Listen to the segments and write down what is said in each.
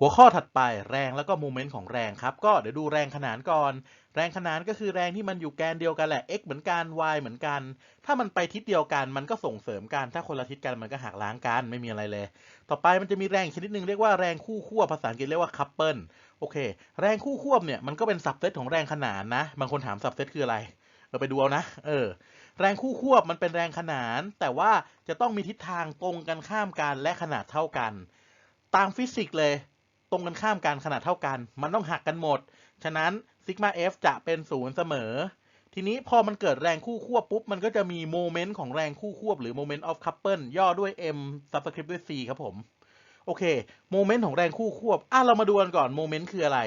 หัวข้อถัดไปแรงแล้วก็โมเมนต์ของแรงครับ ก็เดี๋ยวดูแรงขนานก่อน แรงขนานก็คือแรงที่มันอยู่แกนเดียวกันแหละ x เหมือนกัน y เหมือนกัน ถ้ามันไปทิศเดียวกันมันก็ส่งเสริมกัน ถ้าคนละทิศกันมันก็หักล้างกันไม่มีอะไรเลย ต่อไปมันจะมีแรงชนิดหนึ่งเรียกว่าแรงคู่ควบภาษาอังกฤษเรียกว่า couple โอเค แรงคู่ควบเนี่ยมันก็เป็นสับเซตของแรงขนานนะ บางคนถามสับเซตคืออะไรเราไปดูเอานะ เออ แรงคู่ควบมันเป็นแรงขนาน แต่ว่าจะต้องมีทิศทางตรงกันข้ามกันและขนาดเท่ากัน ตามฟิสิกส์เลย รงกันข้ามกันขนาดเท่ากัน มันต้องหักกันหมด ฉะนั้นซิกมา f จะเป็นศูนย์เสมอ ทีนี้พอมันเกิดแรงคู่ควบปุ๊บ มันก็จะมีโมเมนต์ของแรงคู่ควบหรือโมเมนต์ of couple ย่อด้วย m subscript ด้วย c ครับผม โอเคโมเมนต์ของแรงคู่ควบอะเรามาดูกันก่อนโมเมนต์คืออะไร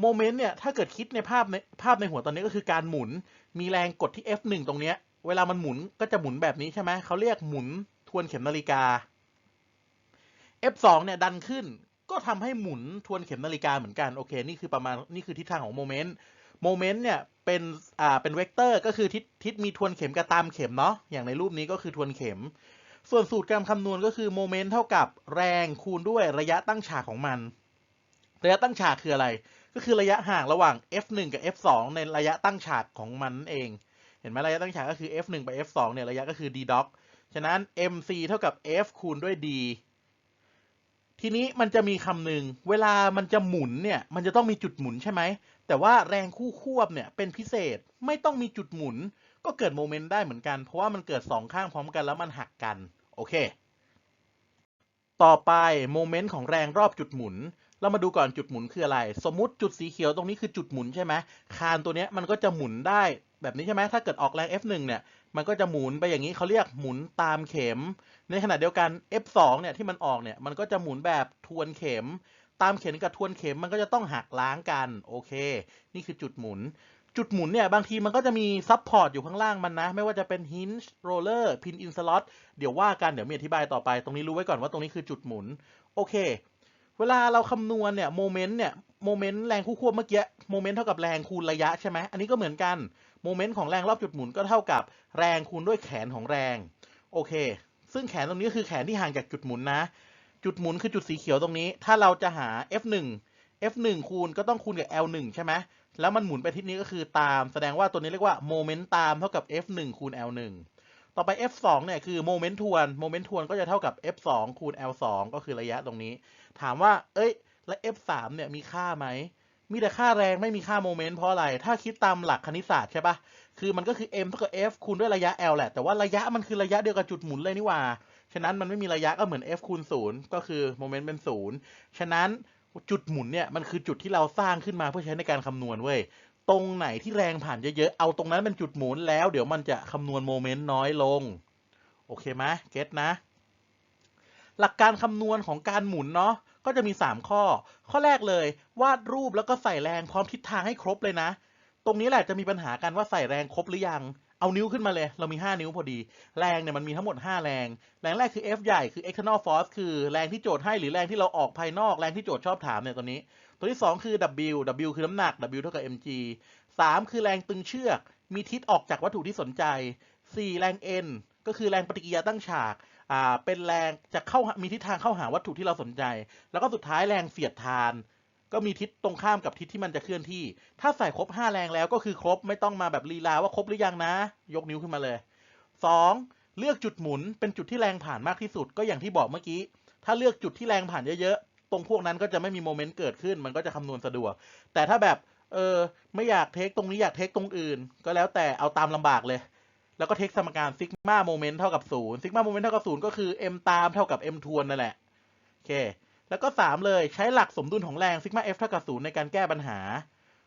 โมเมนต์เนี่ยถ้าเกิดคิดในภาพในภาพในหัวตอนนี้ก็คือการหมุนมีแรงกดที่ F1 ตรงเนี้ยเวลามันหมุนก็จะหมุนแบบนี้ใช่ไหมเขาเรียกหมุนทวนเข็มนาฬิกา F2 เนี่ยดันขึ้น ก็ทำให้หมุนทวนเข็มนาฬิกาเหมือนกันโอเคนี่คือประมาณนี่คือทิศทางของโมเมนต์โมเมนต์เนี่ยเป็นอ่าเป็นเวกเตอร์ก็คือทิศทิศมีทวนเข็มกับตามเข็มเนาะอย่างในรูปนี้ก็คือทวนเข็ม ส่วนสูตรการคำนวณก็คือโมเมนต์เท่ากับแรงคูณด้วยระยะตั้งฉากของมัน ระยะตั้งฉากคืออะไร ก็คือระยะห่างระหว่าง f1 กับ f2 ในระยะตั้งฉากของมันนั่นเอง เห็นไหมระยะตั้งฉากก็คือ f1 ไป f2 เนี่ยระยะก็คือ d doc ฉะนั้น mc เท่ากับ f คูณด้วย d ทีนี้มันจะมีคำหนึ่งเวลามันจะหมุนเนี่ย มันจะต้องมีจุดหมุนใช่ไหม แต่ว่าแรงคู่ควบเนี่ยเป็นพิเศษไม่ต้องมีจุดหมุน ก็เกิดโมเมนต์ได้เหมือนกัน เพราะว่ามันเกิดสองข้างพร้อมกันแล้วมันหักกัน โอเค ต่อไปโมเมนต์ของแรงรอบจุดหมุน เรามาดูก่อนจุดหมุนคืออะไร สมมุติจุดสีเขียวตรงนี้คือจุดหมุนใช่ไหมคานตัวเนี้ยมันก็จะหมุนได้แบบนี้ใช่ไหมถ้าเกิดออกแรง F1 เนี่ย มันก็จะหมุนไปอย่างนี้เขาเรียกหมุนตามเข็ม ในขณะเดียวกัน F2 เนี่ยที่มันออกเนี่ย มันก็จะหมุนแบบทวนเข็ม ตามเข็มกับทวนเข็มมันก็จะต้องหักล้างกัน โอเค นี่คือจุดหมุน จุดหมุนเนี่ยบางทีมันก็จะมีซับพอร์ตอยู่ข้างล่างมันนะ ไม่ว่าจะเป็น hinge roller pin in slot เดี๋ยวว่ากัน เดี๋ยวมีอธิบายต่อไป ตรงนี้รู้ไว้ก่อนว่าตรงนี้คือจุดหมุน โอเค เวลาเราคำนวณเนี่ยโมเมนต์เนี่ยโมเมนต์แรงคู่ควบเมื่อกี้โมเมนต์เท่ากับแรงคูณระยะใช่ไหมอันนี้ก็เหมือนกันโมเมนต์ของแรงรอบจุดหมุนก็เท่ากับแรงคูณด้วยแขนของแรงโอเค ซึ่งแขนตรงนี้ก็คือแขนที่ห่างจากจุดหมุนนะ จุดหมุนคือจุดสีเขียวตรงนี้ ถ้าเราจะหา f1 f1 คูณก็ต้องคูณกับ l1 ใช่ไหมแล้วมันหมุนไปทิศนี้ก็คือตาม แสดงว่าตัวนี้เรียกว่าโมเมนต์ตามเท่ากับ f1 คูณ l1 ต่อไป f2 เนี่ยคือโมเมนต์ทวนโมเมนต์ทวนก็จะเท่ากับ f2 คูณ l2 ก็คือระยะตรงนี้ ถามว่า เอ้ย แล้ว f3 เนี่ยมีค่าไหม มีแต่ค่าแรงไม่มีค่าโมเมนต์เพราะอะไร ถ้าคิดตามหลักคณิตศาสตร์ใช่ปะคือมันก็คือ m เท่ากับ f คูณด้วยระยะ l แหละ แต่ว่าระยะมันคือระยะเดียวกับจุดหมุนเลยนี่หว่า ฉะนั้นมันไม่มีระยะก็เหมือน f คูณ0ก็คือโมเมนต์เป็น0ฉะนั้นจุดหมุนเนี่ยมันคือจุดที่เราสร้างขึ้นมาเพื่อใช้ในการคำนวณเว้ย ตรงไหนที่แรงผ่านเยอะๆ เอาตรงนั้นเป็นจุดหมุนแล้ว เดี๋ยวมันจะคำนวณโมเมนต์น้อยลง โอเคไหมเก็ตนะ หลักการคำนวณของการหมุนเนาะก็จะมี 3 ข้อ ข้อแรกเลย วาดรูปแล้วก็ใส่แรงพร้อมทิศทางให้ครบเลยนะ ตรงนี้แหละจะมีปัญหากันว่าใส่แรงครบหรือยัง เอานิ้วขึ้นมาเลย เรามี 5 นิ้วพอดี แรงเนี่ยมันมีทั้งหมด 5 แรง แรงแรกคือ F ใหญ่คือ external force คือแรงที่โจทย์ให้หรือแรงที่เราออกภายนอกแรงที่โจทย์ชอบถามเนี่ยตัวนี้ ตัวที่ 2 คือ W W คือน้ำหนัก W เท่ากับ mg 3 คือแรงตึงเชือก มีทิศออกจากวัตถุที่สนใจ 4 แรง N ก็คือแรงปฏิกิริยาตั้งฉากอ่าเป็นแรงจะเข้ามีทิศทางเข้าหาวัตถุที่เราสนใจ แล้วก็สุดท้ายแรงเสียดทาน ก็มีทิศตรงข้ามกับทิศที่มันจะเคลื่อนที่ ถ้าใส่ครบ 5 แรงแล้วก็คือครบไม่ต้องมาแบบลีลาว่าครบหรือยังนะ ยกนิ้วขึ้นมาเลย 2. เลือกจุดหมุนเป็นจุดที่แรงผ่านมากที่สุดก็อย่างที่บอกเมื่อกี้ ถ้าเลือกจุดที่แรงผ่านเยอะๆ ตรงพวกนั้นก็จะไม่มีโมเมนต์เกิดขึ้น มันก็จะคำนวณสะดวก แต่ถ้าแบบเออไม่อยากเทคตรงนี้อยากเทคตรงอื่น ก็แล้วแต่เอาตามลำบากเลย แล้วก็เทคสมการซิกมาโมเมนต์เท่ากับศูนย์ซิกมาโมเมนต์เท่ากับศูนย์ก็คือ m ตามเท่ากับ m ทวนนั่นแหละโอเค แล้วก็ 3 เลยใช้หลักสมดุลของแรงซิกมา f เท่ากับศูนย์ในการแก้ปัญหา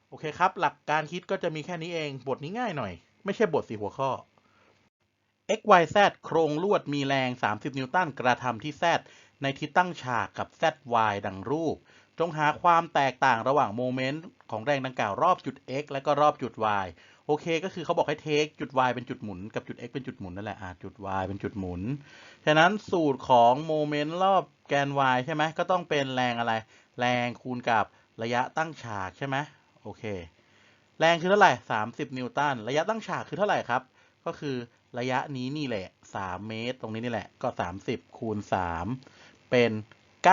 โอเคครับ หลักการคิดก็จะมีแค่นี้เอง บทนี้ง่ายหน่อย ไม่ใช่บทสีหัวข้อ x y z โครงลวดมีแรง 30 นิวตันกระทำที่ z ในทิศตั้งฉากกับ z y ดังรูป จงหาความแตกต่างระหว่างโมเมนต์ของแรงดังกล่าวรอบจุด x และก็รอบจุด y โอเคก็คือเขาบอกให้เทคจุด y เป็นจุดหมุนกับจุด x เป็นจุดหมุนนั่นแหละอะจุด y เป็นจุดหมุน ฉะนั้นสูตรของโมเมนต์รอบแกน y ใช่ไหมก็ต้องเป็นแรงอะไร แรงคูณกับระยะตั้งฉากใช่ไหมโอเค แรงคือเท่าไหร่ 30 นิวตัน ระยะตั้งฉากคือเท่าไหร่ครับ ก็คือระยะนี้นี่แหละ 3 เมตร ตรงนี้นี่แหละ ก็ 30 คูณ 3 เป็น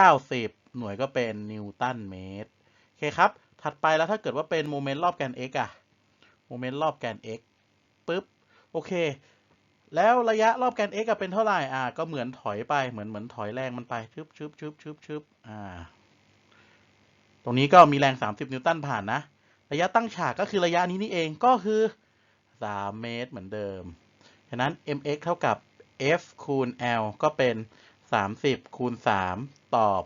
90 หน่วยก็เป็นนิวตันเมตร โอเคครับ ถัดไปแล้วถ้าเกิดว่าเป็นโมเมนต์รอบแกน x อะ โมเมนต์รอบแกน x ปุ๊บ โอเค แล้วระยะรอบแกน x อะเป็นเท่าไหร่ อ่า ก็เหมือนถอยไป เหมือนเหมือนถอยแรงมันไป ชึบชึบชึบชึบชึบอ่า ตรงนี้ก็มีแรง 30 นิวตันผ่านนะ ระยะตั้งฉากก็คือระยะนี้นี่เอง ก็คือ 3 เมตรเหมือนเดิม ฉะนั้น mx เท่ากับ f คูณ l ก็เป็น 30 คูณ 3 ตอบ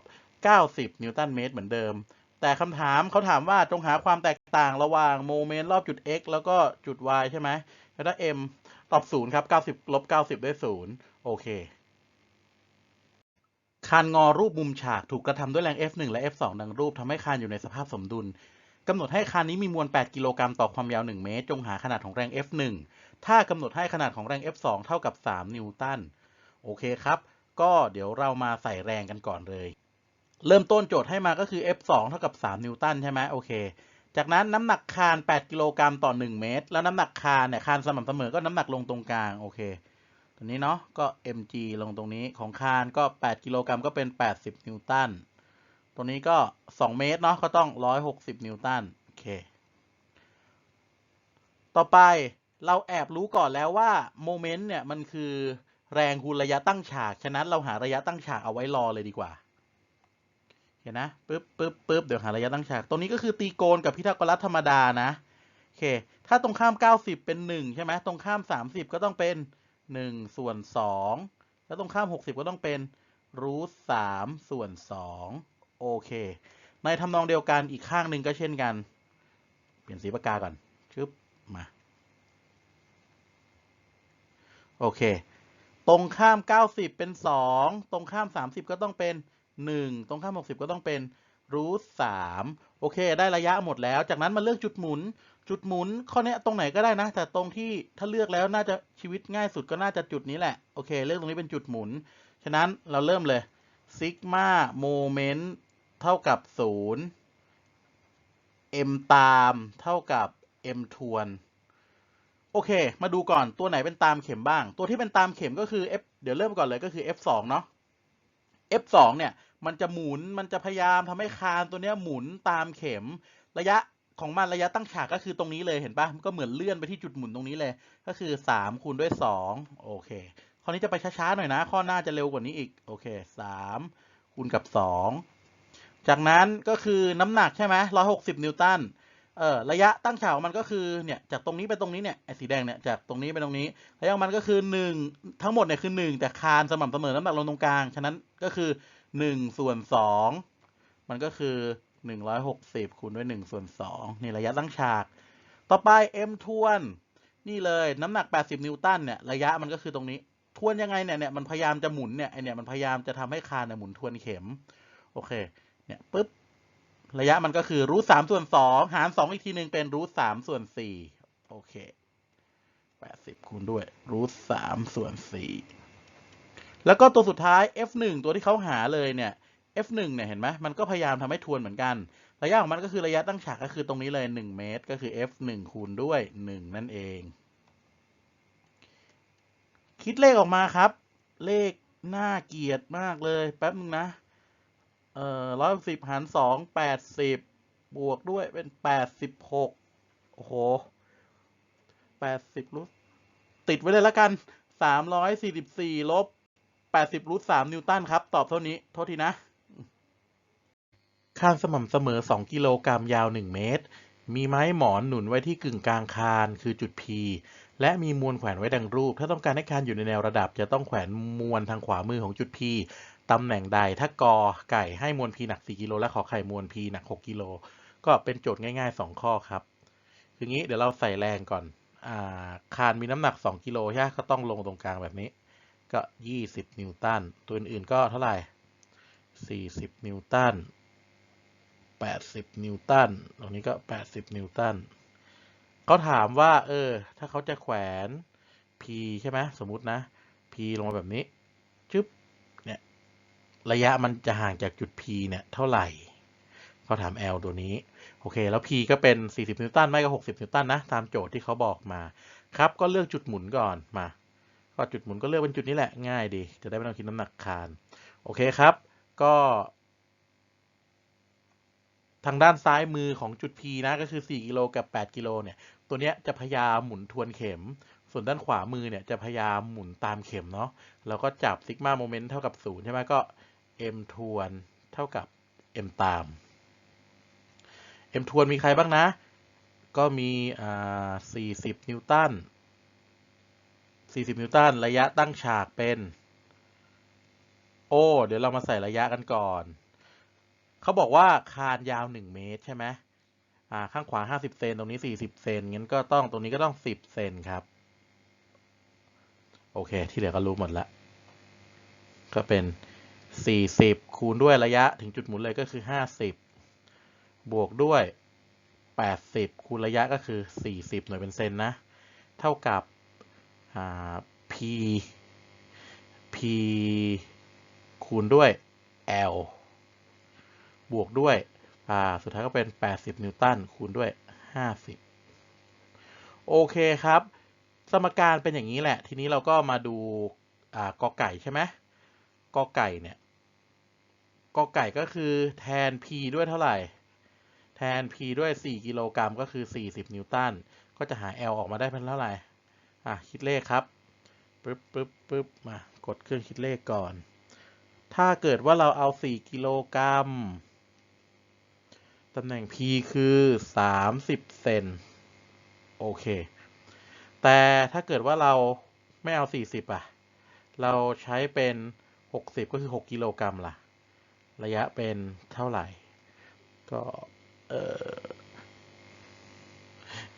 90 นิวตันเมตรเหมือนเดิม แต่คำถามเขาถามว่าจงหาความแตกต่างระหว่างโมเมนต์รอบจุด x แล้วก็จุด y ใช่ไหมแล้วถ้า m ตอบ 0 ครับ 90ลบ90 ได้ 0 โอเค คานงอรูปมุมฉากถูกกระทำด้วยแรง F1 และ F2 ดังรูปทำให้คานอยู่ในสภาพสมดุลกำหนดให้คานนี้มีมวล 8 กิโลกรัมต่อความยาว 1 เมตร จงหาขนาดของแรง F1 ถ้ากำหนดให้ขนาดของแรง F2 เท่ากับ 3 นิวตัน โอเคครับ ก็เดี๋ยวเรามาใส่แรงกันก่อนเลย เริ่มต้นโจทย์ให้มาก็คือ F2 เท่ากับ 3 นิวตันใช่ไหมโอเค จากนั้นน้ำหนักคาน 8 กิโลกรัมต่อ 1 เมตร แล้วน้ำหนักคานเนี่ยคานสม่ำเสมอก็น้ำหนักลงตรงกลางโอเคตัวนี้เนาะก็ mg ลงตรงนี้ของคานก็ 8 กิโลกรัมก็เป็น 80 นิวตันตัวนี้ก็ 2 เมตรเนาะก็ต้อง 160 นิวตันโอเค ต่อไปเราแอบรู้ก่อนแล้วว่าโมเมนต์เนี่ยมันคือแรงคูณระยะตั้งฉาก ฉะนั้นเราหาระยะตั้งฉากเอาไว้รอเลยดีกว่า เห็นนะปึ๊บปึ๊บปึ๊บเดี๋ยวหาระยะตั้งฉาก ตรงนี้ก็คือตีโกณกับพิทาโกรัสธรรมดานะโอเค ถ้าตรงข้าม 90 เป็น 1 ใช่ไหมตรงข้าม 30 ก็ต้องเป็น 1 ส่วน 2 แล้วตรงข้าม 60 ก็ต้องเป็นรูท3ส่วน2โอเค ในทำนองเดียวกันอีกข้างหนึ่งก็เช่นกัน เปลี่ยนสีปากกาก่อนชึบมาโอเค ตรงข้าม 90 เป็น 2 ตรงข้าม 30 ก็ต้องเป็น 1 ตรงข้าม 60 ก็ต้องเป็นรูท3โอเค ได้ระยะหมดแล้ว จากนั้นมาเลือกจุดหมุน จุดหมุนข้อนี้ตรงไหนก็ได้นะ แต่ตรงที่ถ้าเลือกแล้วน่าจะชีวิตง่ายสุดก็น่าจะจุดนี้แหละ โอเค เลือกตรงนี้เป็นจุดหมุน ฉะนั้นเราเริ่มเลยซิกมาโมเมนต์เท่ากับ 0 m ตามเท่ากับ m ทวน โอเค มาดูก่อนตัวไหนเป็นตามเข็มบ้าง ตัวที่เป็นตามเข็มก็คือ f เดี๋ยวเริ่มก่อนเลยก็คือ f 2เนาะ f 2 เนี่ยมันจะหมุนมันจะพยายามทำให้คานตัวเนี้ยหมุนตามเข็มระยะของมันระยะตั้งฉากก็คือตรงนี้เลยเห็นปะมันก็เหมือนเลื่อนไปที่จุดหมุนตรงนี้เลย ก็คือ3คูณด้วย2โอเคข้อนี้จะไปช้าๆหน่อยนะ ข้อหน้าจะเร็วกว่านี้อีกโอเค3คูณกับ 2 จากนั้นก็คือน้ำหนักใช่ไหม160 นิวตัน เออระยะตั้งฉากของมันก็คือเนี่ยจากตรงนี้ไปตรงนี้เนี่ยไอ้สีแดงเนี่ยจากตรงนี้ไปตรงนี้ระยะของมันก็คือ 1 ทั้งหมดเนี่ยคือ 1 แต่คานสม่ำเสมอน้ำหนักลงตรงกลาง ฉะนั้นก็คือ1ส่วน2มันก็คือ 160คูณด้วย1ส่วน2นี่ระยะตั้งฉาก ต่อไป m ทวนนี่เลยน้ำหนัก 80 นิวตันเนี่ยระยะมันก็คือตรงนี้ทวนยังไงเนี่ยเนี่ยมันพยายามจะหมุนเนี่ยไอเนี่ยมันพยายามจะทำให้คานเนี่ยหมุนทวนเข็มโอเคเนี่ยปุ๊บ ระยะมันก็คือรูทสามส่วนสองหารสองอีกทีหนึ่งเป็นรูทสามส่วนสี่โอเคแปดสิบคูณด้วยรูทสามส่วนสี่แล้วก็ตัวสุดท้าย f 1 ตัวที่เขาหาเลยเนี่ย f 1 เนี่ยเห็นไหมมันก็พยายามทำให้ทวนเหมือนกัน ระยะของมันก็คือระยะตั้งฉากก็คือตรงนี้เลย 1 เมตร ก็คือ f 1 คูณด้วย 1 นั่นเอง คิดเลขออกมาครับ เลขน่าเกลียดมากเลย แป๊บนึงนะ เอ่อร้อยสิบหารสองแปดสิบบวกด้วยเป็นแปดสิบหกโอ้โหแปดสิบรูทติดไว้เลยละกันสามร้อยสี่สิบสี่ลบแปดสิบรูทสามนิวตันครับ ตอบเท่านี้ โทษทีนะคานสม่ำเสมอ2กิโลกรัมยาว1เมตร มีไม้หมอนหนุนไว้ที่กึ่งกลางคานคือจุด P และมีมวลแขวนไว้ดังรูป ถ้าต้องการให้คานอยู่ในแนวระดับ จะต้องแขวนมวลทางขวามือของจุด P ตำแหน่งใดถ้ากอไก่ให้มวล P หนัก 4 กิโลและขอไข่มวล P หนัก 6 กิโล ก็เป็นโจทย์ง่าย ๆ 2 ข้อครับคืองี้เดี๋ยวเราใส่แรงก่อนอ่าคานมีน้ำหนัก 2 กิโลใช่ไหมก็ต้องลงตรงกลางแบบนี้ ก็ 20 นิวตันตัวอื่นๆก็เท่าไหร่ 40 นิวตัน80 นิวตันตรงนี้ก็ 80 นิวตันเขาถามว่า เออ ถ้าเขาจะแขวน P ใช่ไหมสมมตินะ P ลงมาแบบนี้ ระยะมันจะห่างจากจุด P เนี่ยเท่าไหร่เขาถาม L ตัวนี้ โอเค แล้ว P ก็เป็น 40 นิวตัน ไม่ก็ 60 นิวตันนะ ตามโจทย์ที่เขาบอกมา ครับ ก็เลือกจุดหมุนก่อน มา ก็จุดหมุนก็เลือกเป็นจุดนี้แหละ ง่ายดี จะได้ไม่ต้องคิดน้ำหนักคาน โอเคครับ ก็ ทางด้านซ้ายมือของจุด P นะ ก็คือ 4 กิโลกับ 8 กิโลเนี่ย ตัวเนี้ยจะพยายามหมุนทวนเข็ม ส่วนด้านขวามือเนี่ยจะพยายามหมุนตามเข็มเนาะ แล้วก็จับซิกมาโมเมนต์เท่ากับ0ใช่ไหมก็ m ทวนเท่ากับ m ตาม m ทวนมีใครบ้างนะ ก็มีอ่า40 นิวตัน 40 นิวตัน ระยะตั้งฉากเป็น โอ้ เดี๋ยวเรามาใส่ระยะกันก่อน เขาบอกว่าคานยาว 1 เมตรใช่ไหมอ่า ข้างขวา 50 เซน ตรงนี้ 40 เซน งั้นก็ต้อง ตรงนี้ก็ต้อง 10 เซนครับ โอเค ที่เหลือก็รู้หมดล้วก็เป็น 40 คูณด้วยระยะถึงจุดหมุนเลยก็คือ 50 บวกด้วย 80 คูณระยะก็คือ 40 หน่วยเป็นเซนนะ เท่ากับอ่า p p คูณด้วย l บวกด้วยอ่าสุดท้ายก็เป็น 80 นิวตัน คูณด้วย 50 โอเคครับ สมการเป็นอย่างนี้แหละ ทีนี้เราก็มาดูอ่ากอไก่ใช่ไหมกอไก่เนี่ย กอไก่ก็คือแทน p ด้วยเท่าไหร่ แทน p ด้วย 4 กิโลกรัมก็คือ 40 นิวตัน ก็จะหา l ออกมาได้เป็นเท่าไหร่ อะ คิดเลขครับ ปึ๊บปึ๊บปึ๊บมา กดเครื่องคิดเลขก่อน ถ้าเกิดว่าเราเอา 4 กิโลกรัม ตำแหน่ง p คือ 30 เซน โอเค แต่ถ้าเกิดว่าเราไม่เอา 40 อะ เราใช้เป็น 60 ก็คือ 6 กิโลกรัมล่ะ ระยะเป็นเท่าไหร่ ก็เอ่อ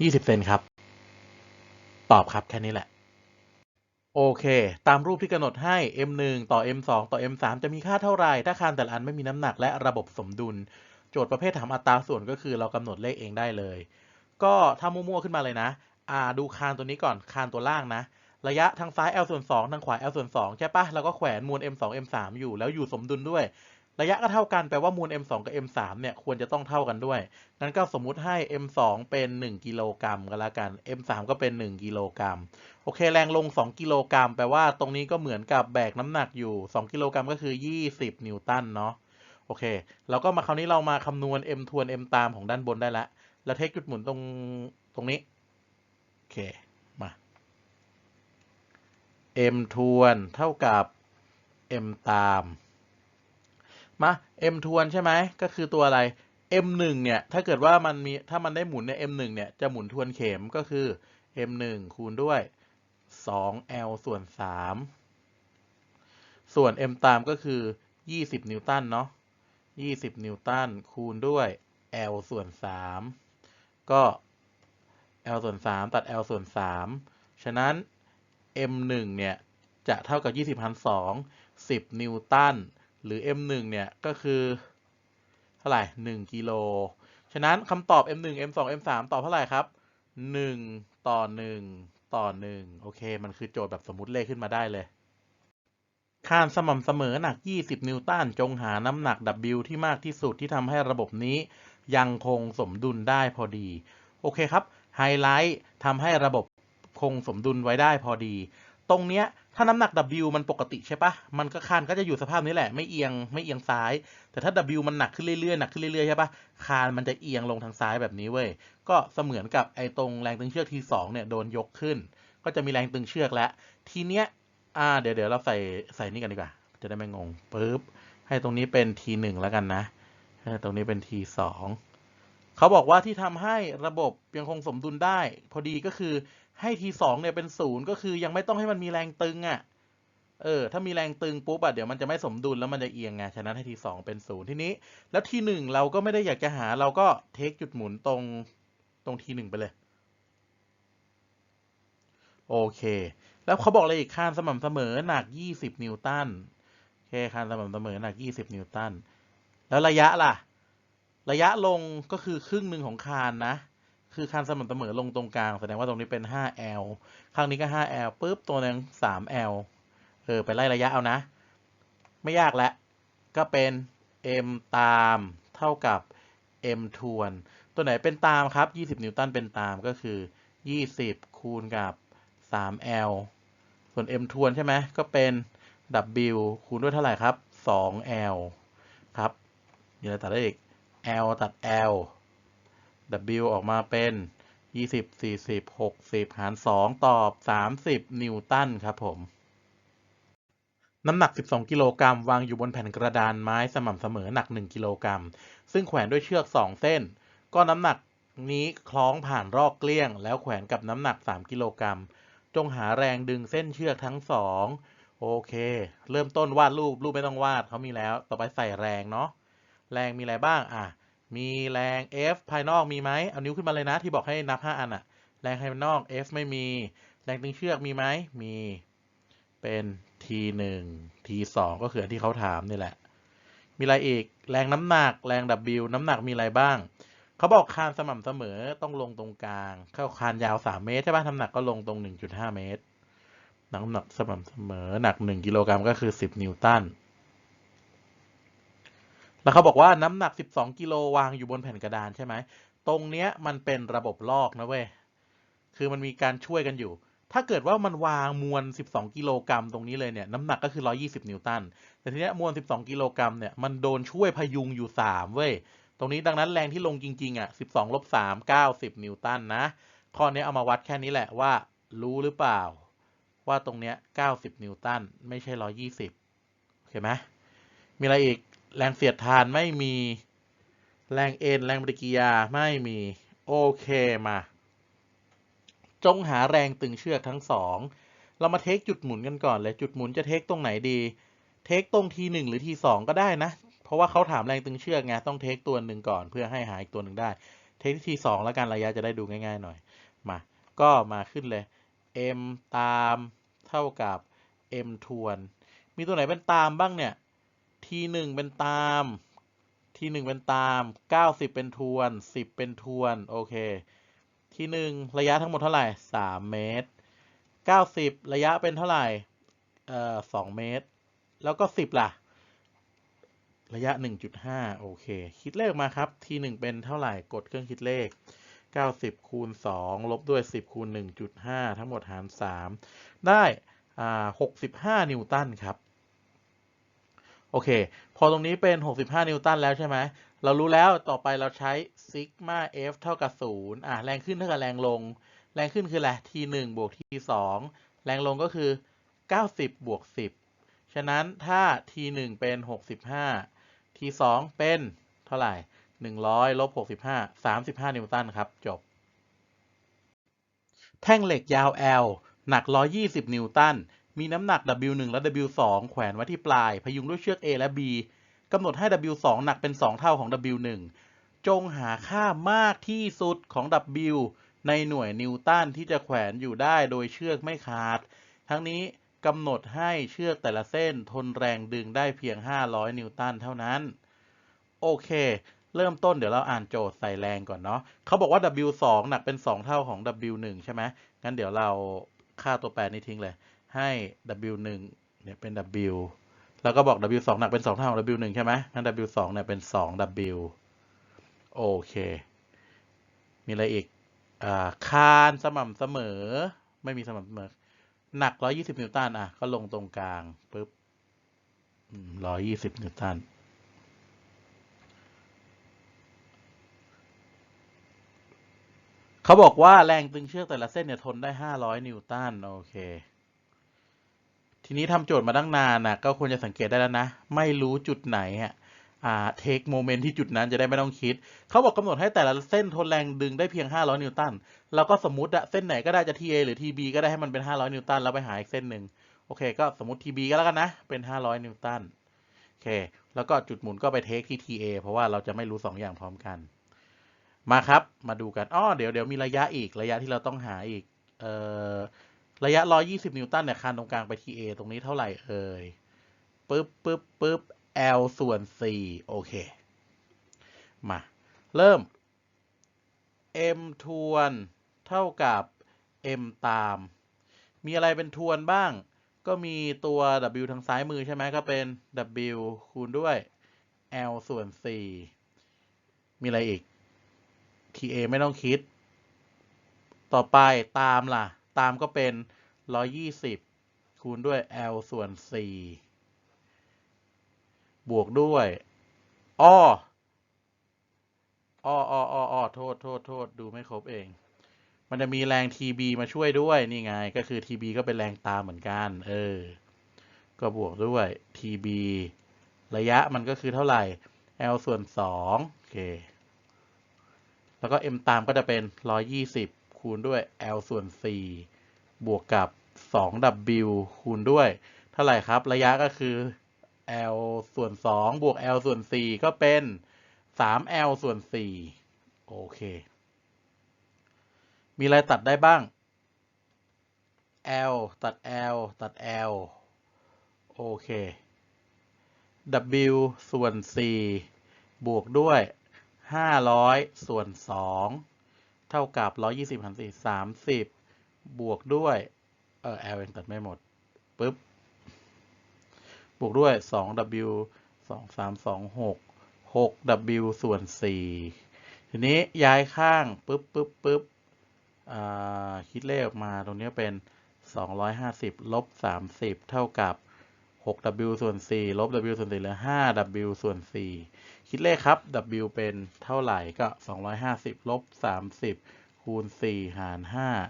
20เซนครับ ตอบครับแค่นี้แหละ โอเค ตามรูปที่กำหนดให้ m1 ต่อ m2 ต่อ m3 จะมีค่าเท่าไหร่ ถ้าคานแต่ละอันไม่มีน้ำหนักและระบบสมดุล โจทย์ประเภทถามอัตราส่วนก็คือเรากำหนดเลขเองได้เลย ก็ถ้ามั่วๆขึ้นมาเลยนะอ่าดูคานตัวนี้ก่อน คานตัวล่างนะ ระยะทางซ้าย l ส่วน2ทางขวา l ส่วน2ใช่ปะแล้วก็แขวนมวล m2 m3 อยู่ แล้วอยู่สมดุลด้วย ระยะก็เท่ากันแปลว่ามวล m2 กับ m3 เนี่ยควรจะต้องเท่ากันด้วย งั้นก็สมมุติให้ m2 เป็น 1 กิโลกรัมก็แล้วกัน m3 ก็เป็น 1 กิโลกรัม โอเค แรงลง 2 กิโลกรัมแปลว่าตรงนี้ก็เหมือนกับแบกน้ำหนักอยู่ 2 กิโลกรัมก็คือ 20 นิวตันเนาะ โอเคแล้วก็มาคราวนี้เรามาคำนวณ m ทวน m ตามของด้านบนได้ล้วแล้วเทคจุดหมุนตรงตรงนี้ โอเค มา m ทวนเท่ากับ m ตาม มา m ทวนใช่ไหมก็คือตัวอะไร m 1 เนี่ยถ้าเกิดว่ามันมีถ้ามันได้หมุนใน m 1 เนี่ยจะหมุนทวนเข็มก็คือ m 1 คูณด้วย 2l ส่วน 3 ส่วน m ตามก็คือ 20 นิวตันเนาะ20 นิวตันคูณด้วย l ส่วน 3 ก็ l ส่วน 3 ตัด l ส่วน 3 ฉะนั้น m 1เนี่ย จะเท่ากับ 20พัน2 10 นิวตัน หรือ m 1 เนี่ยก็คือเท่าไหร่1กิโลฉะนั้นคำตอบ m 1 m 2 m 3 ตอบเท่าไหร่ครับ 1 ต่อ 1 ต่อ 1 โอเค มันคือโจทย์แบบสมมติเลขขึ้นมาได้เลยคานสม่ำเสมอหนัก 20 นิวตัน จงหาน้ำหนัก W ที่มากที่สุดที่ทำให้ระบบนี้ ยังคงสมดุลได้พอดี โอเคครับ ไฮไลท์ทำให้ระบบคงสมดุลไว้ได้พอดี ตรงเนี้ย ถ้าน้ำหนัก W มันปกติใช่ปะมันก็คานก็จะอยู่สภาพนี้แหละ ไม่เอียง ไม่เอียงซ้าย แต่ถ้า W มันหนักขึ้นเรื่อยๆ หนักขึ้นเรื่อยๆ ใช่ปะคานมันจะเอียงลงทางซ้ายแบบนี้เว้ย ก็เสมือนกับไอ้ตรงแรงตึงเชือกทีสองเนี่ยโดนยกขึ้น ก็จะมีแรงตึงเชือกแล้ว ทีเนี้ย อ่า เดี๋ยวเดี๋ยวเราใส่ใส่นี่กันดีกว่า จะได้ไม่งงปึ๊บ ให้ตรงนี้เป็น T หนึ่งแล้วกันนะ ให้ตรงนี้เป็น T สองเขาบอกว่าที่ทำให้ระบบยังคงสมดุลได้ พอดีก็คือ ให้ T สองเนี่ยเป็นศูนย์ก็คือยังไม่ต้องให้มันมีแรงตึงอะ่ะ เออ ถ้ามีแรงตึงปุ๊บอะเดี๋ยวมันจะไม่สมดุลแล้วมันจะเอียงไง ฉะนั้นให้ T สองเป็นศูนย์ทีนี้ แล้ว T หนึ่งเราก็ไม่ได้อยากจะหาเราก็เทคจุดหมุนตรงตรง T หนึ่งไปเลย โอเค แล้วเขาบอกอะไรอีกคานสม่ำเสมอหนัก 20 นิวตัน โอเคคานสม่ำเสมอหนัก 20 นิวตัน แล้วระยะล่ะ ระยะลงก็คือครึ่งหนึ่งของคานนะ คือคานสม่ำเสมอลงตรงกลาง แสดงว่าตรงนี้เป็น 5L ข้างนี้ก็ 5L ปุ๊บตัวนึง 3L เออไปไล่ระยะเอานะ ไม่ยากแล้วก็เป็น M ตามเท่ากับ M ทวน ตัวไหนเป็นตามครับ 20 นิวตันเป็นตามก็คือ 20 คูณกับ 3L ส่วน M ทวนใช่ไหมก็เป็น W คูณด้วยเท่าไหร่ครับ 2L ครับยวเราตัดได้อีก L ตัด L W ออกมาเป็นยี่สิบสี่สิบหกสิบหารสองตอบสามสิบนิวตันครับผม น้ำหนัก 12 กิโลกรัมวางอยู่บนแผ่นกระดานไม้สม่ำเสมอหนัก 1 กิโลกรัม ซึ่งแขวนด้วยเชือก 2 เส้น ก็น้ำหนักนี้คล้องผ่านรอกเกลี้ยง แล้วแขวนกับน้ำหนัก 3 กิโลกรัม จงหาแรงดึงเส้นเชือกทั้งสองโอเค เริ่มต้นวาดรูป รูปไม่ต้องวาดเขามีแล้ว ต่อไปใส่แรงเนาะ แรงมีอะไรบ้าง อะ มีแรง F ภายนอกมีไหมเอานิ้วขึ้นมาเลยนะ ที่บอกให้นับ 5 อันอะแรงภายนอก F ไม่มี แรงตึงเชือกมีไหมมีเป็น T 1 T 2 ก็คืออันที่เขาถามนี่แหละ มีอะไรอีกแรงน้ำหนักแรง W น้ำหนักมีอะไรบ้าง เขาบอกคานสม่ำเสมอต้องลงตรงกลาง เข้าคานยาว 3 เมตรใช่ป่ะน้ำหนักก็ลงตรง 1.5 เมตรน้ำหนักสม่ำเสมอหนัก 1 กิโลกรัมก็คือ 10 นิวตัน แล้วเขาบอกว่าน้ำหนัก 12 กิโลวางอยู่บนแผ่นกระดานใช่ไหม ตรงเนี้ยมันเป็นระบบลอกนะเว้ย คือมันมีการช่วยกันอยู่ ถ้าเกิดว่ามันวางมวล 12 กิโลกรัมตรงนี้เลยเนี่ยน้ำหนักก็คือ 120 นิวตัน แต่ทีเนี้ยมวล 12 กิโลกรัมเนี่ยมันโดนช่วยพยุงอยู่ 3 เว้ย ตรงนี้ดังนั้นแรงที่ลงจริงๆอะ 12ลบ3 90 นิวตันนะ ข้อนี้เอามาวัดแค่นี้แหละว่ารู้หรือเปล่า ว่าตรงเนี้ย90 นิวตันไม่ใช่ 120 โอเคไหมมีอะไรอีก แรงเสียดทานไม่มี แรงเอ็นแรงปฏิกิริยาไม่มี โอเคมา จงหาแรงตึงเชือกทั้งสองเรามาเทคจุดหมุนกันก่อนเลยจุดหมุนจะเทคตรงไหนดีเทคตรงทีหนึ่งหรือทีสองก็ได้นะ เพราะว่าเขาถามแรงตึงเชือกไงต้องเทคตัวหนึ่งก่อนเพื่อให้หาอีกตัวหนึ่งได้ เทคที่ทีสองแล้วกันระยะจะได้ดูง่าย ๆ หน่อยมา ก็มาขึ้นเลย m ตามเท่ากับ m ทวน มีตัวไหนเป็นตามบ้างเนี่ย ทีหนึ่งเป็นตาม ทีหนึ่งเป็นตามเก้าสิบเป็นทวนสิบเป็นทวน โอเค ทีหนึ่งระยะทั้งหมดเท่าไหร่สามเมตรเก้าสิบระยะเป็นเท่าไหร่เอ่อสองเมตร แล้วก็สิบล่ะ ระยะหนึ่งจุดห้าโอเค คิดเลขมาครับ ทีหนึ่งเป็นเท่าไหร่ กดเครื่องคิดเลขเก้าสิบคูณสองลบด้วยสิบคูณหนึ่งจุดห้าทั้งหมดหารสามได้อ่าหกสิบห้านิวตันครับ โอเค พอตรงนี้เป็น 65 นิวตันแล้วใช่ไหม เรารู้แล้วต่อไปเราใช้ซิกมา F เท่ากับ 0 อะ แรงขึ้นเท่ากับแรงลง แรงขึ้นคืออะไร T 1 บวก T 2 แรงลงก็คือ 90 บวก 10 ฉะนั้นถ้า T 1 เป็น 65 T 2 เป็นเท่าไหร่ 100 ลบ 65 35 นิวตันครับ จบ แท่งเหล็กยาว L หนัก 120 นิวตัน มีน้ำหนัก W1 และ W2 แขวนไว้ที่ปลาย พยุงด้วยเชือก A และ B กำหนดให้ W2 หนักเป็น 2 เท่าของ W1 จงหาค่ามากที่สุดของ W ในหน่วยนิวตันที่จะแขวนอยู่ได้โดยเชือกไม่ขาด ทั้งนี้กำหนดให้เชือกแต่ละเส้นทนแรงดึงได้เพียง 500 นิวตันเท่านั้น โอเค เริ่มต้นเดี๋ยวเราอ่านโจทย์ใส่แรงก่อนเนาะเขาบอกว่า W2 หนักเป็น 2 เท่าของ W1 ใช่ไหมงั้นเดี๋ยวเราค่าตัวแปรนี้ทิ้งเลย ให้ W1 เนี่ยเป็น W แล้วก็บอก W2 หนักเป็น2เท่าของ W1 ใช่ไหมงั้น W2 เนี่ยเป็น 2W โอเค มีอะไรอีกอ่าคานสม่ำเสมอ ไม่มีสม่ำเสมอ หนัก 120 นิวตัน อะ ก็ลงตรงกลางปุ๊บ120 นิวตันเขาบอกว่าแรงตึงเชือกแต่ละเส้นเนี่ยทนได้ 500 นิวตัน โอเค ทีนี้ทำโจทย์มาตั้งนานนะก็ควรจะสังเกตได้แล้วนะ ไม่รู้จุดไหนอะอ่าเทคโมเมนต์ที่จุดนั้นจะได้ไม่ต้องคิด เขาบอกกำหนดให้แต่ละเส้นทนแรงดึงได้เพียง 500 นิวตันเราก็สมมติอะเส้นไหนก็ได้จะ TA หรือ TB ก็ได้ให้มันเป็น 500 นิวตันแล้วไปหาอีกเส้นหนึ่งโอเค ก็สมมติ TB ก็แล้วกันนะ เป็น 500 นิวตันโอเค แล้วก็จุดหมุนก็ไปเทคที่ TA เพราะว่าเราจะไม่รู้ 2 อย่างพร้อมกัน มาครับมาดูกันอ้อเดี๋ยวเดี๋ยวมีระยะอีกระยะที่เราต้องหาอีกเอ่อ ระยะ 120 นิวตันเนี่ยคานตรงกลางไปที่ A ตรงนี้เท่าไหร่เอ่ยปึ๊บปึ๊บปึ๊บ L ส่วน C โอเค มา เริ่ม M ทวนเท่ากับ M ตาม มีอะไรเป็นทวนบ้าง ก็มีตัว W ทางซ้ายมือใช่ไหมก็เป็น W คูณด้วย L ส่วน C มีอะไรอีก TA ไม่ต้องคิด ต่อไปตามล่ะ ตามก็เป็น 120 คูณด้วย L ส่วน 4 บวกด้วยอ้ออ้ออ้ออ้ออ้อโทษโทษโทษดูไม่ครบเอง มันจะมีแรง TB มาช่วยด้วยนี่ไง ก็คือ TB ก็เป็นแรงตามเหมือนกัน เออ ก็บวกด้วย TB ระยะมันก็คือเท่าไหร่ L ส่วน2โอเค แล้วก็ M ตามก็จะเป็น 120 คูณด้วย L ส่วน 4 บวกกับ 2W คูณด้วย เท่าไหร่ครับ ระยะก็คือ L ส่วน 2 บวก L ส่วน 4 ก็เป็น 3L ส่วน 4 โอเค มีอะไรตัดได้บ้าง L ตัด L ตัด L โอเค W ส่วน 4 บวกด้วย 500 ส่วน 2 เท่ากับ 120หาร4 30 บวกด้วยเออ L ยังตัดไม่หมดปึ๊บบวกด้วย 2W 2 3 2 6 6W ส่วน 4 ทีนี้ย้ายข้างปึ๊บปึ๊บปึ๊บอ่าคิดเลขออกมาตรงนี้เป็น 250 ลบ 30 เท่ากับ 6W ส่วน 4 ลบ W ส่วน 4 เหลือ 5W ส่วน 4 คิดเลขครับ W เป็นเท่าไหร่ก็ 250 ลบ 30 คูณ 4 หาร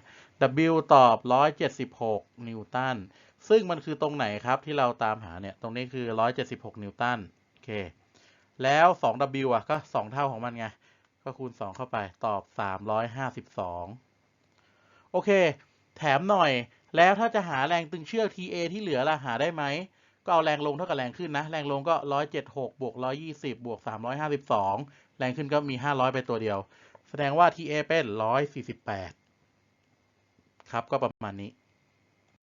5 W ตอบ 176 นิวตัน ซึ่งมันคือตรงไหนครับที่เราตามหาเนี่ย ตรงนี้คือ 176 นิวตัน โอเค แล้ว 2W อะก็ 2 เท่าของมันไง ก็คูณ 2 เข้าไป ตอบ 352 โอเค แถมหน่อยแล้วถ้าจะหาแรงตึงเชือก TA ที่เหลือล่ะหาได้ไหม ก็เอาแรงลงเท่ากับแรงขึ้นนะ แรงลงก็176บวก120บวก352แรงขึ้นก็มี500ไปตัวเดียว แสดงว่า TA เป็น148ครับก็ประมาณนี้